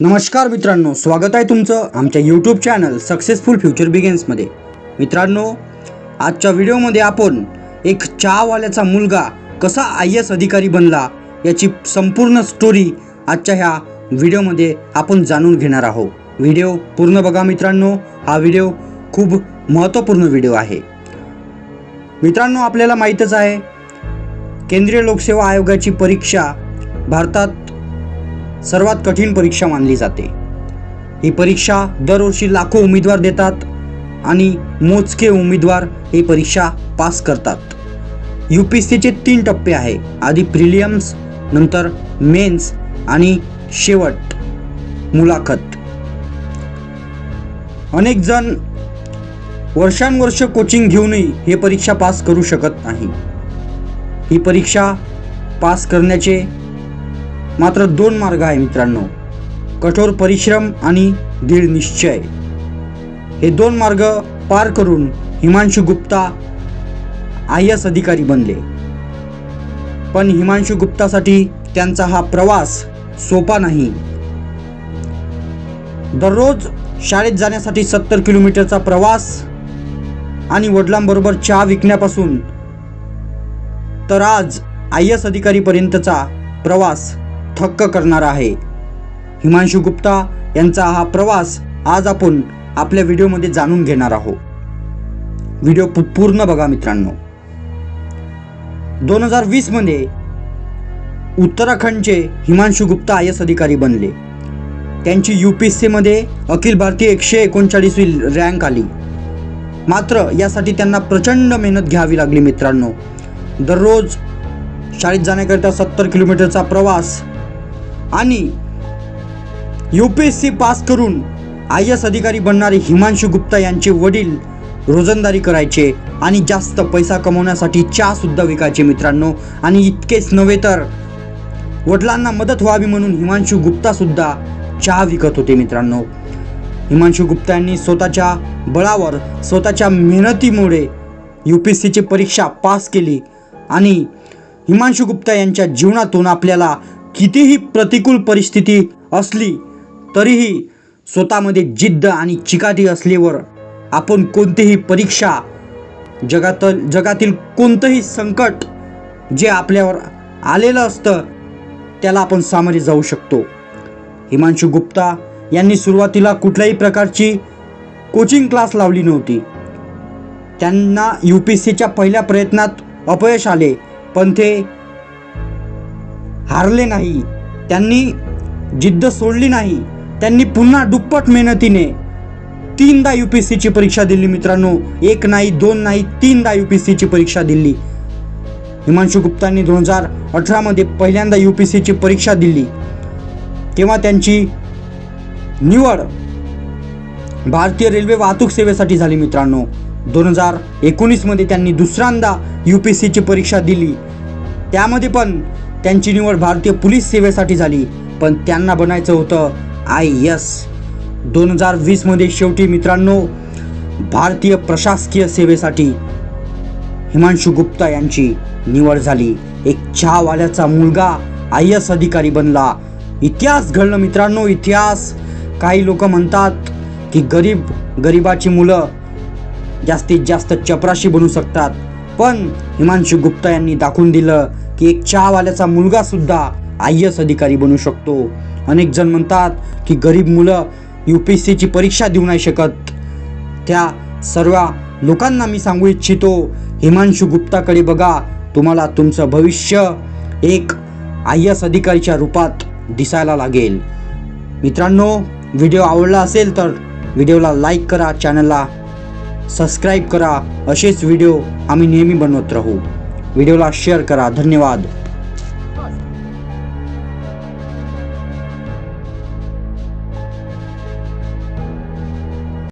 नमस्कार मित्रांनो स्वागत आहे तुमचं आमच्या यूट्यूब चॅनल सक्सेसफुल फ्युचर बिगिन्समध्ये मित्रांनो आजच्या व्हिडिओमध्ये आपण एक चहावाल्याचा मुलगा कसा आय एस अधिकारी बनला याची संपूर्ण स्टोरी आजच्या ह्या व्हिडिओमध्ये आपण जाणून घेणार आहोत. व्हिडिओ पूर्ण बघा मित्रांनो हा व्हिडिओ खूप महत्त्वपूर्ण व्हिडिओ आहे. मित्रांनो आपल्याला माहीतच आहे केंद्रीय लोकसेवा आयोगाची परीक्षा भारतात सर्वात कठीण परीक्षा मानली जाते. ही परीक्षा दरवर्षी लाखो उमेदवार देतात आणि मोजके उमेदवार ही परीक्षा पास करतात. यू पी एस सीचे तीन टप्पे आहे. आधी प्रिलियम्स नंतर मेन्स आणि शेवट मुलाखत. अनेक जण वर्षानुवर्ष कोचिंग घेऊनही हे परीक्षा पास करू शकत नाही. ही परीक्षा पास करण्याचे मात्र दोन मार्ग आहे मित्रांनो. कठोर परिश्रम आणि दीड निश्चय. हे दोन मार्ग पार करून हिमांशु गुप्ता आय एस अधिकारी बनले. पण हिमांशु गुप्तासाठी त्यांचा हा प्रवास सोपा नाही. दररोज शाळेत जाण्यासाठी सत्तर किलोमीटरचा प्रवास आणि वडिलांबरोबर चहा विकण्यापासून तर आज आय एस अधिकारीपर्यंतचा प्रवास थक्क करणार आहे. हिमांशु गुप्ता यांचा हा प्रवास आज आपण आपल्या व्हिडिओमध्ये जाणून घेणार आहोत. व्हिडिओ पूर्ण बघा मित्रांनो. दोन हजार वीसमध्ये उत्तराखंडचे हिमांशु गुप्ता आय एस अधिकारी बनले. त्यांची यू पी एस सीमध्ये अखिल भारतीय एकशे एकोणचाळीसवी रँक आली. मात्र यासाठी त्यांना प्रचंड मेहनत घ्यावी लागली मित्रांनो. दररोज शाळेत जाण्याकरिता सत्तर किलोमीटरचा प्रवास आणि U P S C pass करून आय एस अधिकारी बनणारे हिमांशु गुप्ता यांचे वडील रोजंदारी करायचे आणि जास्त पैसा कमवण्यासाठी चहासुद्धा विकायचे मित्रांनो. आणि इतकेच नव्हे तर वडिलांना मदत व्हावी म्हणून हिमांशु गुप्तासुद्धा चहा विकत होते मित्रांनो. हिमांशु गुप्ता यांनी स्वतःच्या बळावर स्वतःच्या मेहनतीमुळे यू पी एस सीची परीक्षा पास केली. आणि हिमांशु गुप्ता यांच्या जीवनातून आपल्याला कितीही प्रतिकूल परिस्थिती असली तरीही स्वतःमध्ये जिद्द आणि चिकाटी असल्यावर आपण कोणतीही परीक्षा जगात जगातील कोणतंही संकट जे आपल्यावर आलेलं असतं त्याला आपण सामोरे जाऊ शकतो. हिमांशु गुप्ता यांनी सुरुवातीला कुठल्याही प्रकारची कोचिंग क्लास लावली नव्हती. त्यांना यू पी सीच्या पहिल्या प्रयत्नात अपयश आले पण ते हारले नाही. त्यांनी जिद्द सोडली नाही. त्यांनी पुन्हा दुप्पट मेहनतीने तीनदा यू पी सीची परीक्षा दिली मित्रांनो. एक नाही दोन नाही तीनदा यू पी सीची परीक्षा दिली. हिमांशु गुप्तांनी दोन हजार अठरामध्ये पहिल्यांदा यू पी सीची परीक्षा दिली. तेव्हा त्यांची निवड भारतीय रेल्वे वाहतूक सेवेसाठी झाली मित्रांनो. दोन हजार एकोणीसमध्ये त्यांनी दुसऱ्यांदा यू पी सीची परीक्षा दिली. त्यामध्ये पण त्यांची निवड भारतीय पोलीस सेवेसाठी झाली पण त्यांना बनायचं होतं आय एस. दोन हजार वीसमध्ये शेवटी मित्रांनो भारतीय प्रशासकीय सेवेसाठी हिमांशु गुप्ता यांची निवड झाली. एक चहावाल्याचा मुलगा आय एस अधिकारी बनला. इतिहास घडलं मित्रांनो इतिहास. काही लोक म्हणतात की गरीब गरिबाची मुलं जास्तीत जास्त चपराशी बनू शकतात. पण हिमांशु गुप्ता यांनी दाखवून दिलं की एक चहावाल्याचा मुलगा सुद्धा आय एस अधिकारी बनू शकतो. अनेक जण म्हणतात की गरीब मुलं यू पी एस सीची परीक्षा देऊ नाही शकत. त्या सर्व लोकांना मी सांगू इच्छितो हिमांशु गुप्ताकडे बघा तुम्हाला तुमचं भविष्य एक आय एस अधिकारीच्या रूपात दिसायला लागेल. मित्रांनो व्हिडिओ आवडला असेल तर व्हिडिओला लाईक करा चॅनलला सबस्क्राईब करा असेच व्हिडिओ आम्ही नेहमी बनवत राहू. व्हिडिओला शेअर करा. धन्यवाद.